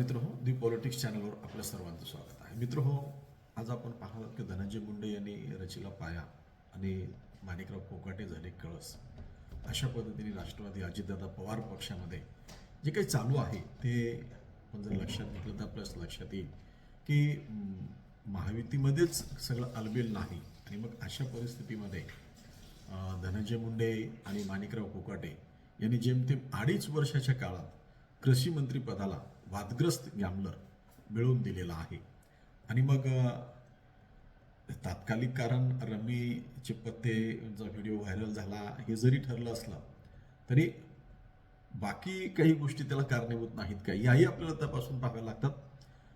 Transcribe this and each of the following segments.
मित्र हो दी पॉलिटिक्स चॅनलवर आपल्या सर्वांचं स्वागत आहे. मित्र हो आज आपण पाहत की धनंजय मुंडे यांनी रचीला पाया आणि माणिकराव कोकाटे झाले कळस. अशा पद्धतीने राष्ट्रवादी अजितदादा पवार पक्षामध्ये जे काही चालू आहे ते आपण जर लक्षात घेतलं तर आपल्याच लक्षात येईल की महायुतीमध्येच सगळं अलबेल नाही. आणि मग अशा परिस्थितीमध्ये धनंजय मुंडे आणि माणिकराव कोकाटे यांनी जेमतेम अडीच वर्षाच्या काळात कृषी मंत्री पदाला वादग्रस्त गॅमलर मिळवून दिलेला आहे. आणि मग तात्कालिक कारण रमीचे पत्तेचा व्हिडिओ व्हायरल झाला हे जरी ठरलं असलं तरी बाकी काही गोष्टी त्याला कारणीभूत नाहीत का? याही आपल्याला तपासून पाहाव्या लागतात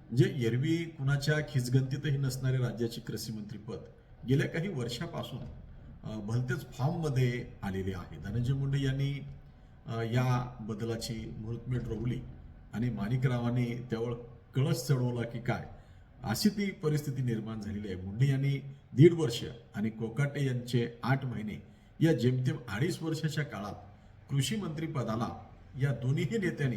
म्हणजे एरवी कुणाच्या खिचगंतीतही नसणारे राज्याचे कृषीमंत्रीपद गेल्या काही वर्षापासून भलतेच फॉर्ममध्ये आलेले आहे. धनंजय मुंडे यांनी या बदलाची मुहूर्तमेढ रोवली. आणि माणिकरावांनी त्यावर कळस चढवला की काय? अशी ती परिस्थिती निर्माण झालेली आहे. मुंडे यांनी दीड वर्ष आणि कोकाटे यांचे आठ महिने या जेमतेम अडीच वर्षाच्या काळात कृषी मंत्री पदाला या दोन्हीही नेत्यांनी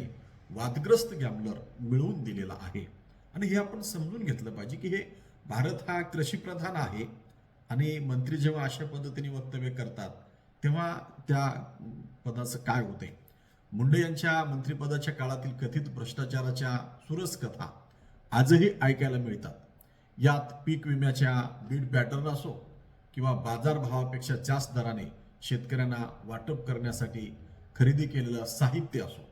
वादग्रस्त गॅम्बलर मिळवून दिलेला आहे. आणि हे आपण समजून घेतलं पाहिजे की हे भारत हा कृषीप्रधान आहे आणि मंत्री जेव्हा अशा पद्धतीने वक्तव्य करतात तेव्हा त्या पदाचं काय होते मुंडे यांच्या मंत्रिपदाच्या काळातील कथित भ्रष्टाचाराच्या सुरस कथा आजही ऐकायला मिळतात. यात पीक विम्याच्या बीड पॅटर्न असो किंवा बाजारभावापेक्षा जास्त दराने शेतकऱ्यांना वाटप करण्यासाठी खरेदी केलेलं साहित्य असो.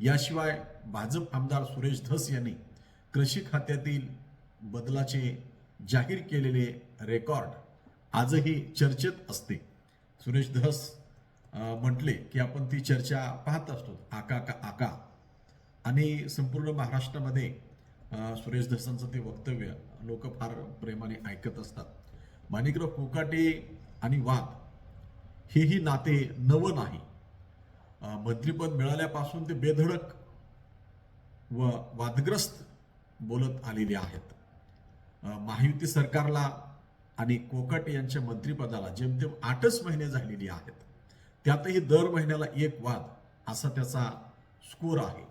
याशिवाय भाजप आमदार सुरेश धस यांनी कृषी खात्यातील बदलाचे जाहीर केलेले रेकॉर्ड आजही चर्चेत असते. सुरेश धस म्हटले की आपण ती चर्चा पाहत असतो. आका का आका. आणि संपूर्ण महाराष्ट्रामध्ये सुरेश धसांचं ते वक्तव्य लोक फार प्रेमाने ऐकत असतात. माणिकराव कोकाटे आणि वाद हेही नाते नवं नाही. मंत्रीपद मिळाल्यापासून ते बेधडक व वादग्रस्त बोलत आलेले आहेत. महायुती सरकारला आणि कोकाटे यांच्या मंत्रिपदाला जेमतेम आठच महिने झालेली आहेत. त्यातही दर महिन्याला एक वाद असा त्याचा स्कोर आहे.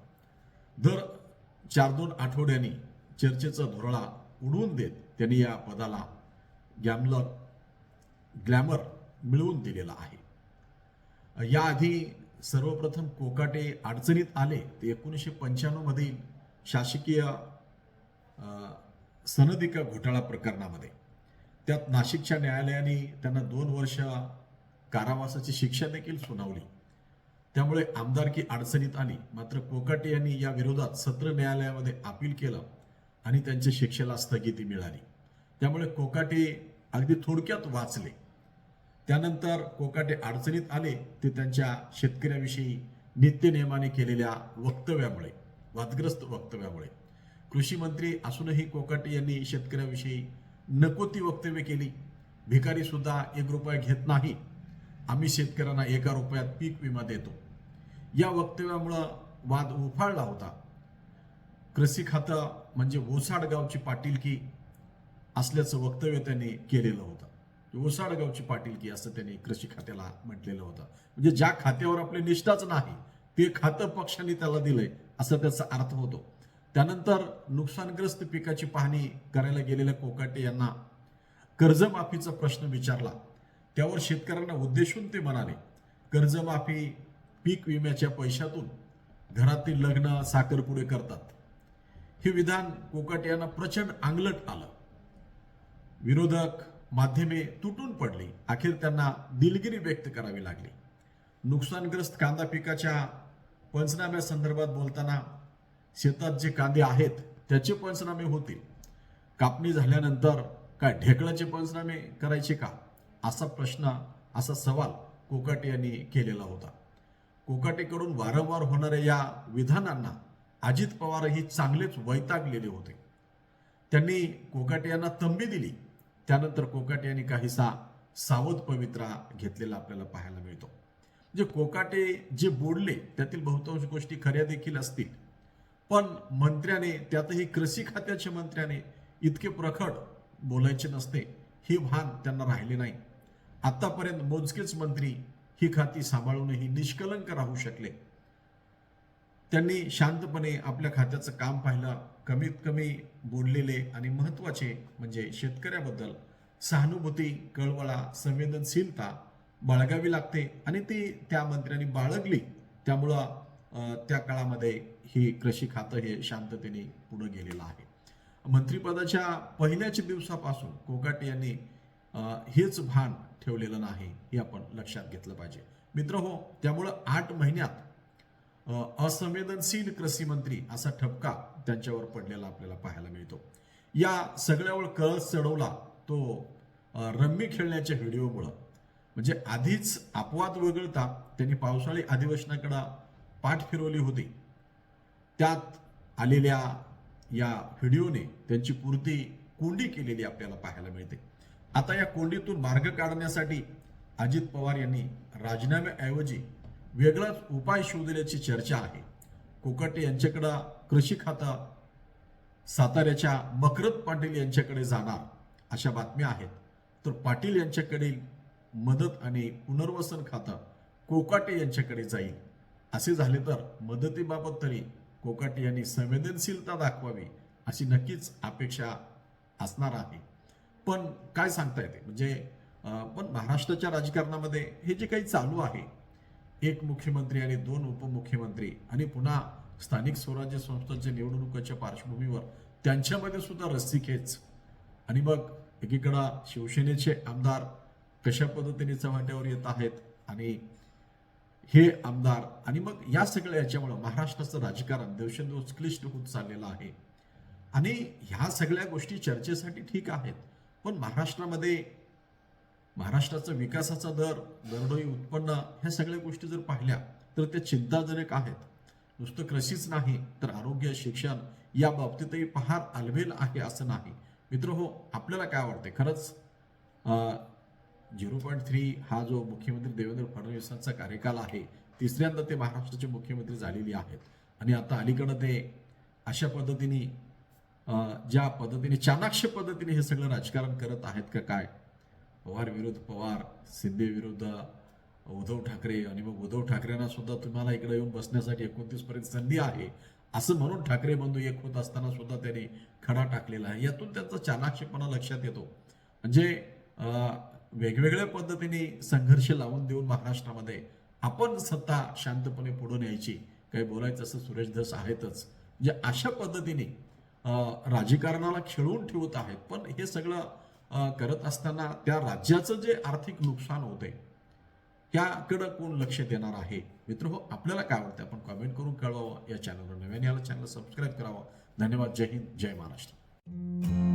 दर चार दोन आठवड्यांनी चर्चेचा धुरळा उडवून देत त्यांनी या पदाला गॅमलर ग्लॅमर मिळवून दिलेला आहे. याआधी सर्वप्रथम कोकाटे अडचणीत आले ते एकोणीसशे पंच्याण्णवमधील शासकीय सनदिका घोटाळा प्रकरणामध्ये. त्यात नाशिकच्या न्यायालयाने त्यांना दोन वर्ष कारावासाची शिक्षा देखील सुनावली. त्यामुळे आमदारकी अडचणीत आली. मात्र कोकाटे यांनी या विरोधात सत्र न्यायालयामध्ये अपील केलं आणि त्यांच्या शिक्षेला स्थगिती मिळाली. त्यामुळे कोकाटे अगदी थोडक्यात वाचले. त्यानंतर कोकाटे अडचणीत आले ते त्यांच्या शेतकऱ्याविषयी नित्यनियमाने केलेल्या वक्तव्यामुळे वादग्रस्त वक्तव्यामुळे. कृषी मंत्री असूनही कोकाटे यांनी शेतकऱ्याविषयी नको ती वक्तव्य केली. भिकारी सुद्धा एक रुपया घेत नाही. आम्ही शेतकऱ्यांना एका रुपयात पीक विमा देतो. या वक्तव्यामुळं वाद उफाळला होता. कृषी खातं म्हणजे ओसाडगावची पाटीलकी असल्याचं वक्तव्य त्यांनी केलेलं होतं. ओसाडगावची पाटीलकी असं त्यांनी कृषी खात्याला म्हटलेलं होतं. म्हणजे ज्या खात्यावर आपली निष्ठाच नाही ते खातं पक्षाने त्याला दिलंय असा त्याचा अर्थ होतो. त्यानंतर नुकसानग्रस्त पिकाची पाहणी करायला गेलेल्या कोकाटे यांना कर्जमाफीचा प्रश्न विचारला. त्यावर शेतकऱ्यांना उद्देशून ते म्हणाले कर्जमाफी पीक विम्याच्या पैशातून घरातील लग्न साखरपुडे करतात. हे विधान कोकाट यांना प्रचंड आंगलट आलं. विरोधक माध्यमे तुटून पडली. अखेर त्यांना दिलगिरी व्यक्त करावी लागली. नुकसानग्रस्त कांदा पिकाच्या पंचनाम्या संदर्भात बोलताना शेतात जे कांदे आहेत त्याचे पंचनामे होतील. कापणी झाल्यानंतर काय ढेकळाचे पंचनामे करायचे का? असा प्रश्न असा सवाल कोकाटे यांनी केलेला होता. कोकाटेकडून वारंवार होणाऱ्या या विधानांना अजित पवारही चांगलेच वैतागलेले होते. त्यांनी कोकाटे यांना तंबी दिली. त्यानंतर कोकाटे यांनी काहीसा सावध पवित्रा घेतलेला आपल्याला पाहायला मिळतो. म्हणजे कोकाटे जे बोलले त्यातील बहुतांश गोष्टी खऱ्या देखील असतील. पण मंत्र्याने त्यातही कृषी खात्याच्या मंत्र्याने इतके प्रखड बोलायचे नसते. हे भान त्यांना राहिले नाही. आतापर्यंत मोजकेच मंत्री ही खाती सांभाळूनही निष्कलंक राहू शकले. त्यांनी शांतपणे आपल्या खात्याचं काम पाहिलं कमीत कमी बोललेले आणि महत्त्वाचे म्हणजे शेतकऱ्याबद्दल सहानुभूती कळवळा संवेदनशीलता बाळगावी लागते आणि ती त्या मंत्र्यांनी बाळगली. त्यामुळं अं, त्या काळामध्ये ही कृषी खातं हे शांततेने पुढे गेलेलं आहे. मंत्रिपदाच्या पहिल्याच दिवसापासून कोकाटे यांनी हेच भान ठेवलेलं नाही हे आपण लक्षात घेतलं पाहिजे. मित्र हो त्यामुळं आठ महिन्यात असंवेदनशील कृषी मंत्री असा ठपका त्यांच्यावर पडलेला आपल्याला पाहायला मिळतो. या सगळ्यावर कळस चढवला तो रम्मी खेळण्याच्या व्हिडिओमुळं. म्हणजे आधीच अपवाद वगळता त्यांनी पावसाळी अधिवेशनाकडे पाठ फिरवली होती. त्यात आलेल्या या व्हिडिओने त्यांची पूर्ती कोंडी केलेली आपल्याला पाहायला मिळते. आता या कोंडीतून मार्ग काढण्यासाठी अजित पवार यांनी राजीनाम्याऐवजी वेगळाच उपाय शोधल्याची चर्चा आहे. कोकटे यांच्याकडं कृषी खातं साताऱ्याच्या मकरत पाटील यांच्याकडे जाणार अशा बातम्या आहेत. तर पाटील यांच्याकडील मदत आणि पुनर्वसन खातं कोकाटे यांच्याकडे जाईल. असे झाले तर मदतीबाबत तरी कोकाटे यांनी संवेदनशीलता दाखवावी अशी नक्कीच अपेक्षा असणार आहे. पण काय सांगता येते? म्हणजे पण महाराष्ट्राच्या राजकारणामध्ये हे जे काही चालू आहे एक मुख्यमंत्री आणि दोन उपमुख्यमंत्री आणि पुन्हा स्थानिक स्वराज्य संस्थांच्या निवडणुकीच्या पार्श्वभूमीवर त्यांच्यामध्ये सुद्धा रस्सीखेच आणि मग एकीकडं शिवसेनेचे आमदार कशा पद्धतीने चव्हाट्यावर येत आहेत आणि हे आमदार आणि मग या सगळ्या याच्यामुळं महाराष्ट्राचं राजकारण दिवसेंदिवस क्लिष्ट होत चाललेलं आहे. आणि ह्या सगळ्या गोष्टी चर्चेसाठी ठीक आहेत पण महाराष्ट्रामध्ये महाराष्ट्राचा विकासाचा दर दरडोई उत्पन्न ह्या सगळ्या गोष्टी जर पाहिल्या तर त्या चिंताजनक आहेत. नुसतं कृषीच नाही तर आरोग्य शिक्षण या बाबतीतही पहार अलबेल आहे असं नाही. मित्र हो आपल्याला काय वाटते खरंच झिरो पॉईंट थ्री हा जो मुख्यमंत्री देवेंद्र फडणवीसांचा कार्यकाल आहे तिसऱ्यांदा ते महाराष्ट्राचे मुख्यमंत्री झालेले आहेत. आणि आता अलीकडं ते अशा पद्धतीने ज्या पद्धतीने चाणाक्ष पद्धतीने हे सगळं राजकारण करत आहेत का काय? पवार विरुद्ध पवार शिंदे विरुद्ध उद्धव ठाकरे आणि मग उद्धव ठाकरेंना सुद्धा तुम्हाला इकडे येऊन बसण्यासाठी एकोणतीस पर्यंत संधी आहे असं म्हणून ठाकरे बंधू एक होत असताना सुद्धा त्यांनी खडा टाकलेला आहे. यातून त्यांचा चाणाक्षपणा लक्षात येतो. म्हणजे वेगवेगळ्या पद्धतीने संघर्ष लावून देऊन महाराष्ट्रामध्ये आपण सत्ता शांतपणे पुढे न्यायची. काही बोलायचं असं सुरेश धस आहेतच. म्हणजे अशा पद्धतीने राजकारणाला खेळवून ठेवत आहेत. पण हे सगळं करत असताना त्या राज्याचं जे आर्थिक नुकसान होते त्याकडं कोण लक्ष देणार आहे? मित्र हो आपल्याला काय वाटतं आपण कमेंट करून कळवावं या चॅनलवर नव्याने याला चॅनल सबस्क्राईब करावं. धन्यवाद. जय हिंद. जय महाराष्ट्र.